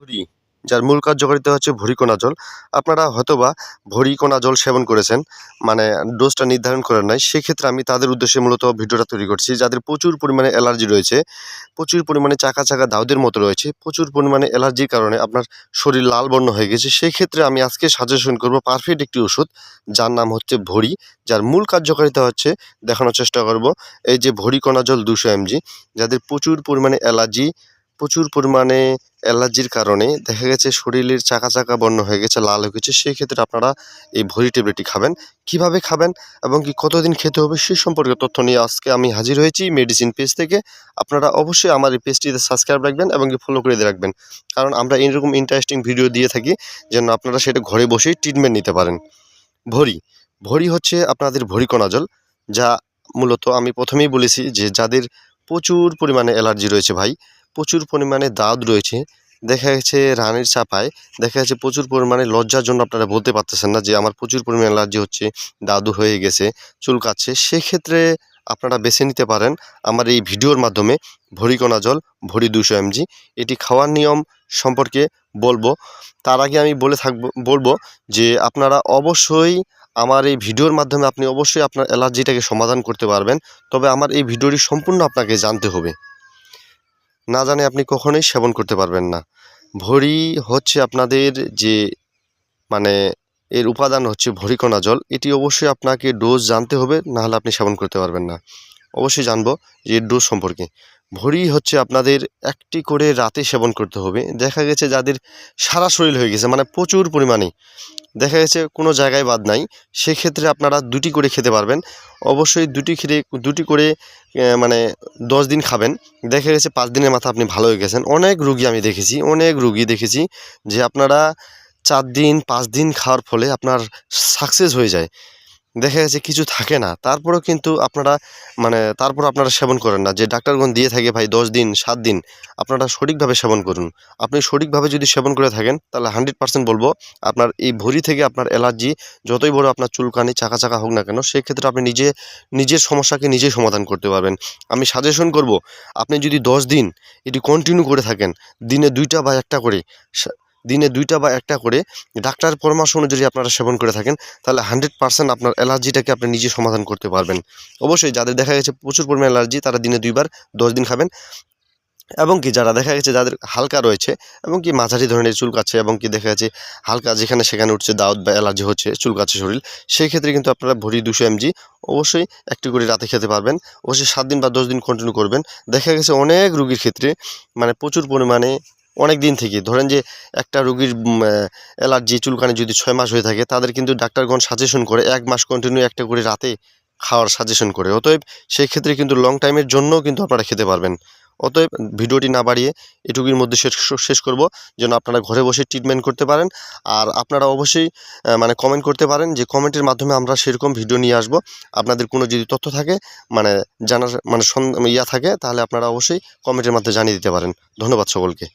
ভুঁড়ি, যার মূল কার্যকারিতা হচ্ছে ভুঁড়িকণা জল। আপনারা হয়তোবা ভুঁড়িকণা জল সেবন করেছেন মানে ডোজটা নির্ধারণ করেন নাই, সেক্ষেত্রে আমি তাদের উদ্দেশ্যে মূলত ভিডিওটা তৈরি করছি। যাদের প্রচুর পরিমাণে অ্যালার্জি রয়েছে, প্রচুর পরিমাণে চাকা চাকা দাউদের মতো রয়েছে, প্রচুর পরিমাণে অ্যালার্জির কারণে আপনার শরীর লাল বর্ণ হয়ে গেছে সেই ক্ষেত্রে আমি আজকে সাজেশন করব পারফেক্ট একটি ওষুধ, যার নাম হচ্ছে ভরি যার মূল কার্যকারিতা হচ্ছে, দেখানোর চেষ্টা করব, এই যে ভড়িকণা জল দুশো এমজি যাদের প্রচুর পরিমাণে অ্যালার্জি প্রচুর পরিমাণে অ্যালার্জির কারণে দেখা গেছে শরীরের চাকা চাকা বর্ণ হয়ে গেছে, লাল হয়ে গেছে। সেই ক্ষেত্রে আপনারা এই ভরি ট্যাবলেটটি খাবেন। কীভাবে খাবেন এবং কি কতদিন খেতে হবে সে সম্পর্কে তথ্য নিয়ে আজকে আমি হাজির হয়েছি মেডিসিন পেজ থেকে। আপনারা অবশ্যই আমার এই পেজটিতে সাবস্ক্রাইব রাখবেন এবং কি ফলো করে দিয়ে রাখবেন। কারণ আমরা এইরকম ইন্টারেস্টিং ভিডিও দিয়ে থাকি যেন আপনারা সেটা ঘরে বসেই ট্রিটমেন্ট নিতে পারেন। ভরি ভরি হচ্ছে আপনাদের ভরিকণা জল যা মূলত আমি প্রথমেই বলেছি যে যাদের প্রচুর পরিমাণে অ্যালার্জি রয়েছে ভাই পরিমাণে দাঁত রয়েছে। দেখা গেছে রানের চাপায়, দেখা যাচ্ছে প্রচুর পরিমাণে লজ্জার জন্য আপনারা বলতে পারতেছেন না যে আমার প্রচুর পরিমাণে অ্যালার্জি হচ্ছে, দাদু হয়ে গেছে চুলকাচ্ছে সেক্ষেত্রে আপনারা বেছে নিতে পারেন আমার এই ভিডিওর মাধ্যমে ভরিকণা জল, ভরি দুশো এমজি। এটি খাওয়ার নিয়ম সম্পর্কে বলব। তার আগে আমি বলে থাকব, বলব যে আপনারা অবশ্যই আমার এই ভিডিওর মাধ্যমে আপনি অবশ্যই আপনার অ্যালার্জিটাকে সমাধান করতে পারবেন। তবে আমার এই ভিডিওটি সম্পূর্ণ আপনাকে জানতে হবে। না জানে আপনি কখনোই সেবন করতে পারবেন না। ভরি হচ্ছে আপনাদের যে মানে এর উপাদান হচ্ছে ভরিকণা জল। এটি অবশ্যই আপনাকে ডোজ জানতে হবে, নাহলে আপনি সেবন করতে পারবেন না। অবশ্যই জানব যে এর ডোজ সম্পর্কে। ভরি হচ্ছে আপনাদের একটি করে রাতে সেবন করতে হবে। দেখা গেছে যাদের সারা শরীর হয়ে গেছে মানে প্রচুর পরিমাণে। দেখা গেছে কোনো জায়গায় বাদ নাই, সেক্ষেত্রে আপনারা দুটি করে খেতে পারবেন। অবশ্যই দুটি খেতে, দুটি করে মানে দশ দিন খাবেন। দেখা গেছে পাঁচ দিনের মাথা আপনি ভালো হয়ে গেছেন। অনেক রুগী আমি দেখেছি, অনেক রুগী দেখেছি যে আপনারা চার দিন, পাঁচ দিন খাওয়ার ফলে আপনার সাকসেস হয়ে যায়। দেখা গেছে কিছু থাকে না। তারপরেও কিন্তু আপনারা মানে তারপর আপনারা সেবন করেন না। যে ডাক্তারগণ দিয়ে থাকে, ভাই, দশ দিন, সাত দিন, আপনারা সঠিকভাবে সেবন করুন। আপনি সঠিকভাবে যদি সেবন করে থাকেন, তাহলে হান্ড্রেড পার্সেন্ট বলব, আপনার এই ভরি থেকে আপনার অ্যালার্জি, যতই বড় আপনার চুলকানি চাকা চাকা হোক না কেন সেক্ষেত্রে আপনি নিজে, নিজের সমস্যাকে নিজেই সমাধান করতে পারবেন। আমি সাজেশন করব, আপনি যদি দশ দিন এটি কন্টিনিউ করে থাকেন, দিনে দুইটা বা একটা করে দিনে দুইটা বা একটা করে ডাক্তার পরামর্শ অনুযায়ী আপনারা সেবন করে থাকেন, তাহলে হান্ড্রেড পার্সেন্ট আপনার অ্যালার্জিটাকে আপনি নিজে সমাধান করতে পারবেন। অবশ্যই যাদের দেখা গেছে প্রচুর পরিমাণে অ্যালার্জি, তারা দিনে দুইবার দশ দিন খাবেন। এবং কি যারা দেখা গেছে যাদের হালকা রয়েছে, এবং কি মাঝারি ধরনের চুল চুলকাচ্ছে, এবং কি দেখা যাচ্ছে হালকা যেখানে সেখানে উঠছে দাউদ বা অ্যালার্জি হচ্ছে চুল চুলকাচ্ছে শরীর, সেই ক্ষেত্রে কিন্তু আপনারা ভরি দুশো এমজি অবশ্যই একটি করে রাতে খেতে পারবেন। অবশ্যই সাত দিন বা দশ দিন কন্টিনিউ করবেন। দেখা গেছে অনেক রুগীর ক্ষেত্রে মানে প্রচুর পরিমাণে অনেক দিন থেকে। ধরেন যে একটা রুগীর অ্যালার্জি চুলকানি যদি ছয় মাস হয়ে থাকে, তাদের কিন্তু ডাক্তারগণ সাজেশন করে এক মাস কন্টিনিউ একটা করে রাতে খাওয়ার সাজেশন করে। অতএব সেই ক্ষেত্রে কিন্তু লং টাইমের জন্যও কিন্তু আপনারা খেতে পারবেন। অতএব ভিডিওটি না বাড়িয়ে এটুকুর মধ্যে শেষ শেষ করব, যেন আপনারা ঘরে বসে ট্রিটমেন্ট করতে পারেন। আর আপনারা অবশ্যই মানে কমেন্ট করতে পারেন যে কমেন্টের মাধ্যমে আমরা সেরকম ভিডিও নিয়ে আসব। আপনাদের কোনো যদি তথ্য থাকে মানে জানার মানে ইয়া থাকে, তাহলে আপনারা অবশ্যই কমেন্টের মাধ্যমে জানিয়ে দিতে পারেন। ধন্যবাদ সকলকে।